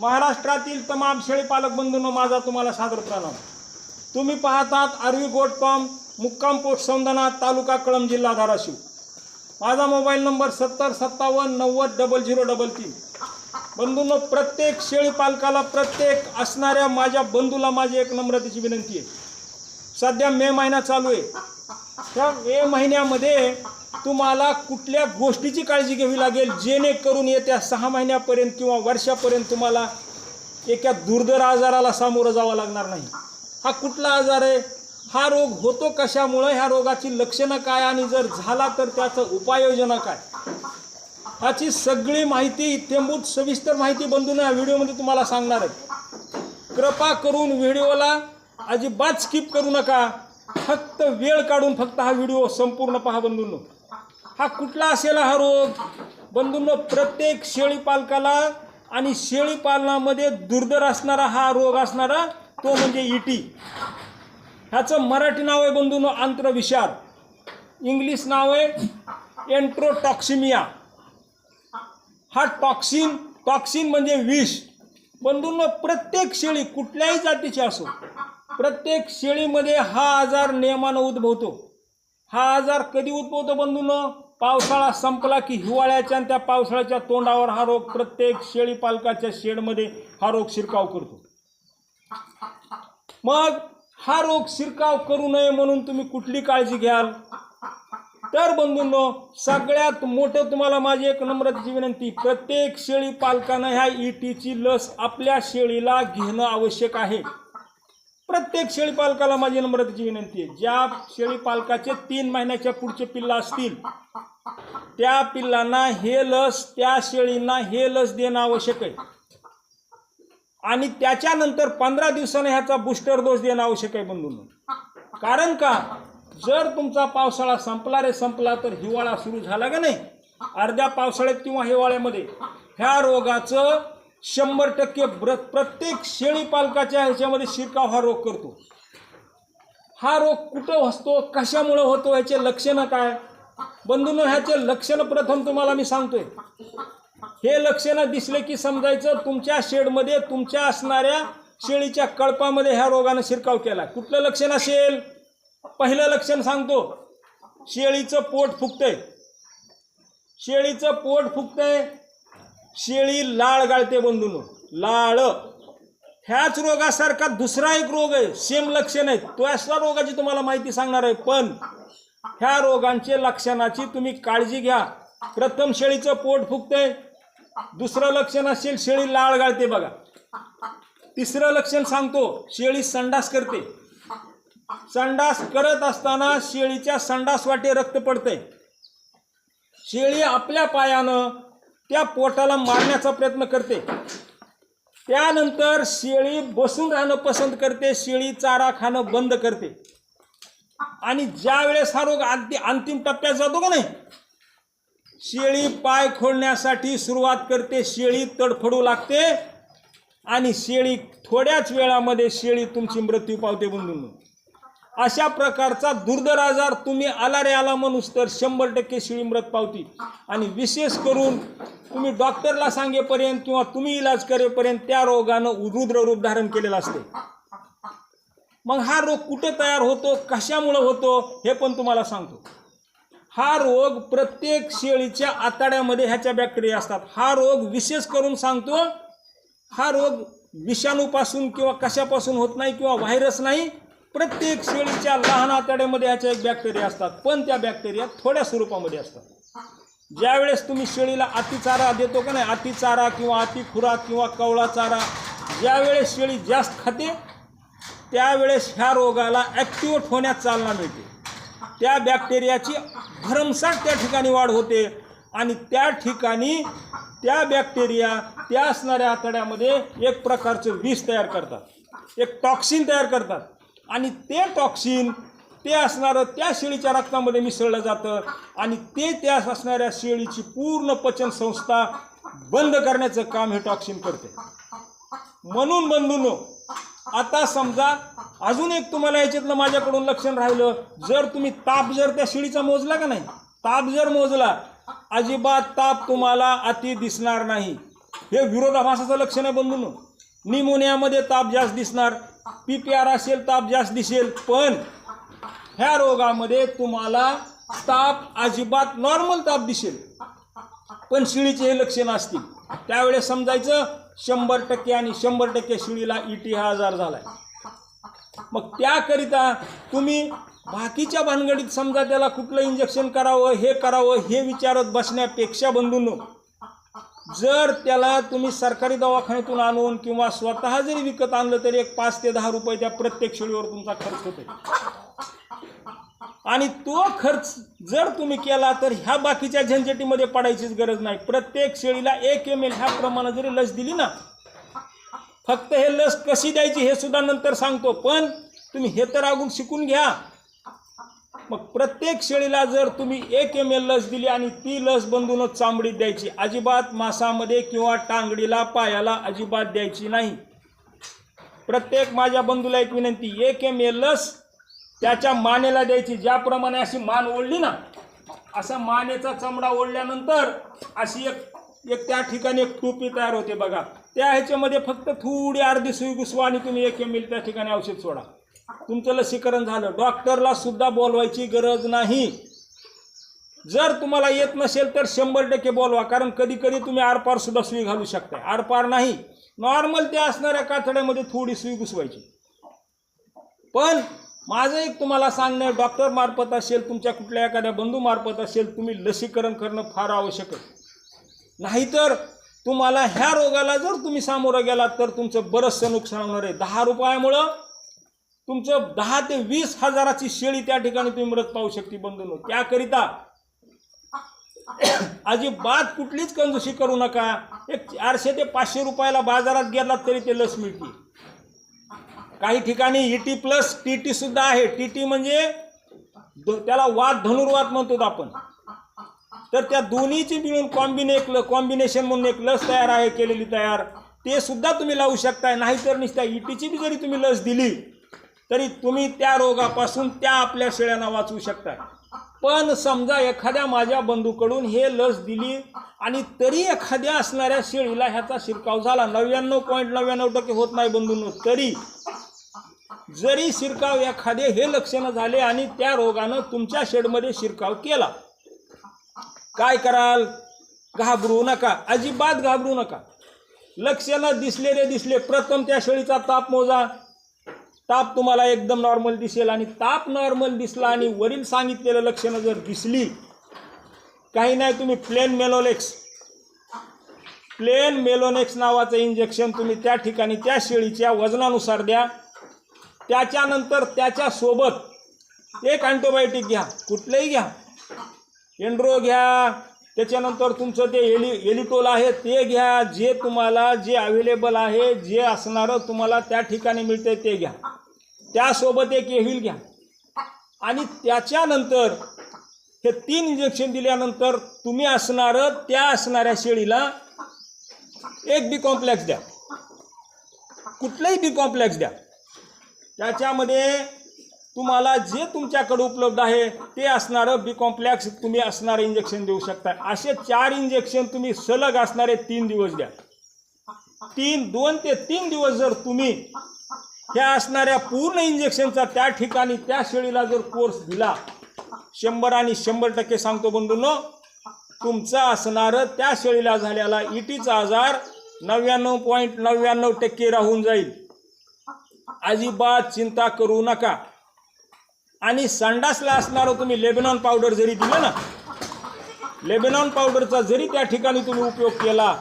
महाराष्ट्रातील तमाम शेळी पालक बंधूंनो माझा तुम्हाला सादर प्रणाम. तुम्ही पाहतात आरवी गोट फार्म मुक्काम पोस्ट सौंदना तालुका कळम जिल्हा धाराशिव. माझा मोबाईल नंबर सत्तर सत्तावन्न नव्वद डबल झिरो डबल तीन. बंधूंनो प्रत्येक शेळी पालकाला प्रत्येक असणाऱ्या माझ्या बंधूला माझी एक नम्रतेची विनंती आहे. सध्या मे महिना चालू आहे. त्या मे महिन्यामध्ये तुम्हाला कुठल्या गोष्टीची काळजी घ्यावी लागेल? जेणेकरून येत्या सहा महिन्यापर्यंत किंवा वर्षापर्यंत तुम्हाला एका दुर्धर आजाराला सामोरं जावं लागणार नाही. हा कुठला आजार आहे? हा रोग होतो कशामुळं? ह्या रोगाची लक्षणं काय? आणि जर झाला तर त्याचं उपाययोजना काय? ह्याची सगळी माहिती इत्यंभूत सविस्तर माहिती बंधून या व्हिडिओमध्ये तुम्हाला सांगणार आहे. कृपा करून व्हिडिओला अजिबात स्किप करू नका. फक्त वेळ काढून फक्त हा व्हिडिओ संपूर्ण पहा बंधूंनो. हा कुठला असेल हा रोग? बंधूंनो प्रत्येक शेळी पालकाला आणि शेळी पालनामध्ये दुर्धर असणारा हा रोग असणारा तो म्हणजे इटी ह्याचं मराठी नाव आहे बंधूंनो आंत्रविषाद इंग्लिश नाव आहे एन्ट्रोटॉक्सिमिया हा टॉक्सिन टॉक्सिन म्हणजे विष. बंधूंनो प्रत्येक शेळी कुठल्याही जातीची असो प्रत्येक शेळीमध्ये हा आजार नियमानं उद्भवतो. हा आजार कधी उद्भवतो बंधूंनो? पावसाळा संपला की हिवाळ्याच्या आणि त्या पावसाळ्याच्या तोंडावर हा रोग प्रत्येक शेळी पालकाच्या शेडमध्ये हा रोग शिरकाव करतो. मग हा रोग शिरकाव करू नये म्हणून तुम्ही कुठली काळजी घ्याल? तर बंधूंनो सगळ्यात मोठं तुम्हाला माझी एक नम्रतेची विनंती प्रत्येक शेळी पालकानं ह्या ईटीची लस आपल्या शेळीला घेणं आवश्यक आहे. प्रत्येक शेळी पालकाला माझी नम्रतेची विनंती आहे. ज्या शेळी पालकाचे तीन महिन्याच्या पुढचे पिल्ला असतील त्या पिल्लांना हे लस त्या शेळींना हे लस देणं आवश्यक आहे. आणि त्याच्यानंतर पंधरा दिवसाने ह्याचा बूस्टर डोस देणं आवश्यक आहे बंधून. कारण का? जर तुमचा पावसाळा संपला रे संपला तर हिवाळा सुरू झाला का नाही? अर्ध्या पावसाळ्यात किंवा हिवाळ्यामध्ये ह्या रोगाचं शंभर टक्के प्रत्येक शेळी पालकाच्या ह्याच्यामध्ये शिरकाव हा रोग करतो. हा रोग कुठं असतो कशामुळं होतो ह्याचे लक्षणं काय? बंधून ह्याचे लक्षणं प्रथम तुम्हाला मी सांगतोय. हे लक्षणं दिसले की समजायचं तुमच्या शेडमध्ये तुमच्या असणाऱ्या शेळीच्या कळपामध्ये ह्या रोगानं शिरकाव केला. कुठलं लक्षण असेल? पहिलं लक्षण सांगतो. शेळीचं पोट फुगतंय. शेळीचं पोट फुगतंय शेळी लाळ गाळते बंधून. लाळ. ह्याच रोगासारखा दुसरा एक रोग आहे सेम लक्षण आहे. तो अशा रोगाची तुम्हाला माहिती सांगणार आहे. पण ह्या रोगांचे लक्षणाची तुम्ही काळजी घ्या. प्रथम शेळीचं पोट फुगतंय. दुसरं लक्षण असेल शेळी लाळ गाळते बघा. तिसरं लक्षण सांगतो शेळी संडास करते. संडास करत असताना शेळीच्या संडास वाटे रक्त पडतंय. शेळी आपल्या पायानं त्या पोटाला मारण्याचा प्रयत्न करते. त्यानंतर शेळी बसून राहणं पसंत करते शेळी चारा खाणं बंद करते. आणि ज्या वेळेस हा रोग अगदी अंतिम टप्प्यात जातो का नाही शेळी पाय खोडण्यासाठी सुरुवात करते शेळी तडफडू लागते आणि शेळी थोड्याच वेळामध्ये शेळी तुमची मृत्यू पावते बंधूंनो. अशा प्रकारचा दुर्धर आजार तुम्ही आला रे आला म्हणूस तर शंभर टक्के शेळी मृत पावती. आणि विशेष करून तुम्ही डॉक्टरला सांगेपर्यंत किंवा तुम्ही इलाज करेपर्यंत त्या रोगानं रुद्र रूप धारण केलेलं असते. मग हा रोग कुठे तयार होतो? कशामुळं होतो? हे पण तुम्हाला सांगतो. हा रोग प्रत्येक शेळीच्या आताड्यामध्ये ह्याच्या बॅक्टेरिया असतात. हा रोग विशेष करून सांगतो हा रोग विषाणूपासून किंवा कशापासून होत नाही किंवा व्हायरस नाही प्रत्येक शेळीच्या लहान आतड्यामध्ये याच्या एक बॅक्टेरिया असतात. पण त्या बॅक्टेरिया थोड्या स्वरूपामध्ये असतात. ज्यावेळेस तुम्ही शेळीला अतिचारा देतो का नाही अतिचारा किंवा अतिखुराक किंवा कवळा चारा ज्यावेळेस शेळी जास्त खाते त्यावेळेस ह्या रोगाला ॲक्टिवेट होण्यास चालना मिळते. त्या बॅक्टेरियाची भरमसाठ त्या ठिकाणी वाढ होते आणि त्या ठिकाणी त्या बॅक्टेरिया त्या असणाऱ्या आतड्यामध्ये एक प्रकारचं विष तयार करतात. एक टॉक्सिन तयार करतात. आणि ते टॉक्सिन ते असणारं त्या शेळीच्या रक्तामध्ये मिसळलं जातं. आणि ते त्या असणाऱ्या शेळीची पूर्ण पचन संस्था बंद करण्याचं काम हे टॉक्सिन करते. म्हणून बंधूनो आता समजा अजून एक तुम्हाला याच्यातलं माझ्याकडून लक्षण राहिलं. जर तुम्ही ताप जर त्या शिळीचा मोजला का नाही? ताप जर मोजला अजिबात ताप तुम्हाला अति दिसणार नाही. हे विरोधाभासाचं लक्षण आहे बंधूंनो. निमोनियामध्ये ताप जास्त दिसणार पी पी आर असेल ताप जास्त दिसेल पण ह्या रोगामध्ये तुम्हाला ताप अजिबात नॉर्मल ताप दिसेल. पण शिळीचे हे लक्षण असतील. त्यावेळेस समजायचं शंभर टक्के आणि शंभर टक्के शिळीला इटी हा आजार झालाय. मग त्याकरिता तुम्ही बाकीच्या भानगडीत समजा त्याला कुठलं इंजेक्शन करावं हे करावं हे विचारत बसण्यापेक्षा बंधूंनो जर त्याला तुम्ही सरकारी दवाखान्यातून आणून किंवा स्वतः जरी विकत आणलं तरी एक पाच ते दहा रुपये त्या प्रत्येक शेळीवर तुमचा खर्च होतोय. आणि तो खर्च जर तुम्ही केला तर ह्या बाकीच्या झंझटीमध्ये पडायचीच गरज नाही. प्रत्येक शेळीला एक एम एल ह्या प्रमाणात जरी लस दिली ना फक्त हे लस कशी द्यायची हे सुद्धा नंतर सांगतो. पण तुम्ही हे तर अगून शिकून घ्या. मग प्रत्येक शेळीला जर तुम्ही एक एम एल लस दिली आणि ती लस बंधूनच चांबडीत द्यायची अजिबात मासामध्ये किंवा टांगडीला पायाला अजिबात द्यायची नाही. प्रत्येक माझ्या बंधूला एक विनंती एक एम एल लस त्याच्या मानेला द्यायची ज्याप्रमाणे अशी मान ओढली ना असा मानेचा चमडा ओढल्यानंतर अशी एक एक त्या ठिकाणी एक टोपी तयार होते बघा. त्या ह्याच्यामध्ये फक्त थोडी अर्धी सुई घुसवा आणि तुम्ही एक एम एल त्या ठिकाणी औषध सोडा. तुमचं लसीकरण झालं. डॉक्टरला सुद्धा बोलवायची गरज नाही. जर तुम्हाला येत नसेल तर शंभर टक्के बोलवा कारण कधी कधी तुम्ही आरपार सुद्धा सुई घालू शकता आरपार नाही. नॉर्मल त्या असणाऱ्या कातड्यामध्ये थोडी सुई घुसवायची. पण माझं एक तुम्हाला सांगणं डॉक्टर मार्फत असेल तुमच्या कुठल्या एखाद्या बंधू मार्फत असेल तुम्ही लसीकरण करणं फार आवश्यक आहे. नाहीतर तुम्हाला ह्या रोगाला जर तुम्ही सामोरं गेलात तर तुमचं बरंचसं नुकसान होणार आहे. दहा रुपयामुळं तुमचं दहा ते वीस हजाराची शेळी त्या ठिकाणी तुम्ही मृत पाहू शकते बंधून. त्याकरिता अजिबात कुठलीच कंजूशी करू नका. एक चारशे ते पाचशे रुपयाला बाजारात गेलात तरी ते लस मिळते काही ठिकाणी इटी प्लस टी टी सुद्धा आहे. टी टी म्हणजे त्याला वाद धनुर्वाद म्हणतो आपण. तर त्या दोन्हीची मिळून कॉम्बिने एक कॉम्बिनेशन म्हणून एक लस तयार आहे केलेली तयार. ते सुद्धा तुम्ही लावू शकताय. नाहीतर नुसत्या इटीची बी जरी तुम्ही लस दिली तरी तुम्ही त्या रोगापासून त्या आपल्या शेळ्यांना वाचवू शकता. पण समजा एखाद्या माझ्या बंधूकडून हे लस दिली आणि तरी एखाद्या असणाऱ्या शेळीला ह्याचा शिरकाव झाला नव्याण्णव पॉईंट नव्याण्णव टक्के होत नाही बंधूंनो तरी जरी शिरकाव एखादे हे लक्षणं झाले आणि त्या रोगानं तुमच्या शेडमध्ये शिरकाव केला काय कराल? घाबरू नका अजिबात घाबरू नका. लक्षणं दिसले रे दिसले प्रथम त्या शेळीचा ताप मोजा ताप तुम्हाला एकदम नॉर्मल दिसेल आणि ताप नॉर्मल दिसला आणि वरील सांगितलेलं लक्षणं जर दिसली काही नाही तुम्ही प्लेन मेलोलेक्स प्लेन मेलोनेक्स नावाचं इंजेक्शन तुम्ही त्या ठिकाणी त्या शेळीच्या वजनानुसार द्या. त्याच्यानंतर त्याच्यासोबत एक अँटोबायोटिक घ्या कुठलंही घ्या. एन्ड्रो घ्या त्याच्यानंतर तुमचं ते एलि एलिटोल आहे ते घ्या जे तुम्हाला जे अवेलेबल आहे जे असणारं तुम्हाला त्या ठिकाणी मिळते ते घ्या. त्यासोबत एक एव्हिल घ्या. आणि त्याच्यानंतर हे तीन इंजेक्शन दिल्यानंतर तुम्ही असणारं त्या असणाऱ्या शेळीला एक बी कॉम्प्लेक्स द्या. कुठलंही बी कॉम्प्लेक्स द्या. त्याच्यामध्ये तुम्हाला जे तुमच्याकडे उपलब्ध आहे ते असणारं बी कॉम्प्लेक्स तुम्ही असणारं इंजेक्शन देऊ शकता. असे चार इंजेक्शन तुम्ही सलग असणारे तीन दिवस द्या. तीन दोन ते तीन दिवस जर तुम्ही ह्या असणाऱ्या पूर्ण इंजेक्शनचा त्या ठिकाणी त्या शेळीला जर कोर्स दिला शंभर आणि शंभर टक्के सांगतो बंधूंनो तुमचा असणारं त्या शेळीला झालेला इटीचा आजार नव्याण्णव पॉईंट नव्याण्णव टक्के राहून जाईल. अजिबात चिंता करू नका. आणि संडासला असणारं तुम्ही लेबेनॉन पावडर जरी दिलं ना लेबेनॉन पावडरचा जरी त्या ठिकाणी तुम्ही उपयोग केला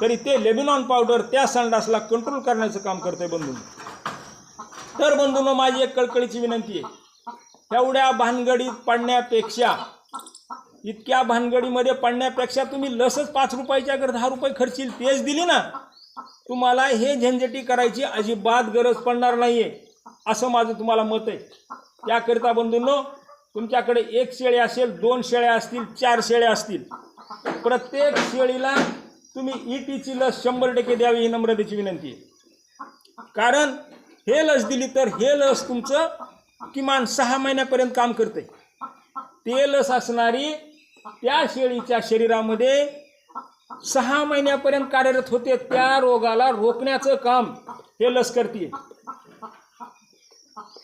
तरी ते लेबेनॉन पावडर त्या संडासला कंट्रोल करण्याचं काम करते बंधून. तर बंधूंनो माझी एक कळकळीची विनंती आहे. एवढ्या भानगडीत पडण्यापेक्षा इतक्या भानगडीमध्ये पडण्यापेक्षा तुम्ही लसच पाच रुपयाच्या अगर दहा रुपये खर्चील तेच दिली ना. तुम्हाला हे झंझटी करायची अजिबात गरज पडणार नाहीये असं माझं तुम्हाला मत आहे. त्याकरिता बंधूंनो तुमच्याकडे एक शेळी असेल दोन शेळ्या असतील चार शेळ्या असतील. प्रत्येक शेळीला तुम्ही ई टीची लस शंभर टक्के द्यावी ही नम्रतेची विनंती आहे. कारण हे लस दिली तर हे लस तुमचं किमान सहा महिन्यापर्यंत काम करते. ते लस असणारी त्या शेळीच्या शरीरामध्ये सहा महिन्यापर्यंत कार्यरत होते. त्या रोगाला रोखण्याचं काम हे लस करते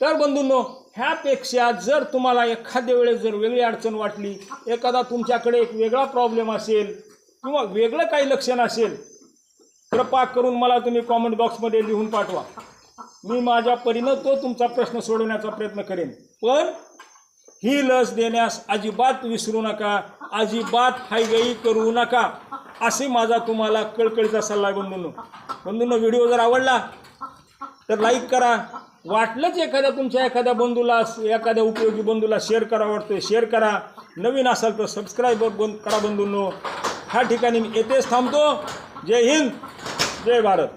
तर बंधूंनो ह्यापेक्षा जर तुम्हाला एखाद्या वेळेस जर वेगळी अडचण वाटली एखादा तुमच्याकडे एक वेगळा प्रॉब्लेम असेल किंवा वेगळं काही लक्षण असेल कृपा करून मला तुम्ही कॉमेंट बॉक्समध्ये लिहून पाठवा. मी माझ्या परीनं तो तुमचा प्रश्न सोडवण्याचा प्रयत्न करेन. पण ही लस देण्यास अजिबात विसरू नका अजिबात हायगई करू नका असे माझा तुम्हाला कळकळीचा सल्ला आहे बंधूंनो. बंधूंनो व्हिडिओ जर आवडला तर लाईक करा. वाटलंच एखाद्या तुमच्या एखाद्या बंधूला एखाद्या उपयोगी बंधूला शेअर करा वाटतोय शेअर करा. नवीन असाल तर सबस्क्राईब बंद करा बंधूंनो. ह्या ठिकाणी मी येथेच थांबतो. जय हिंद जय भारत.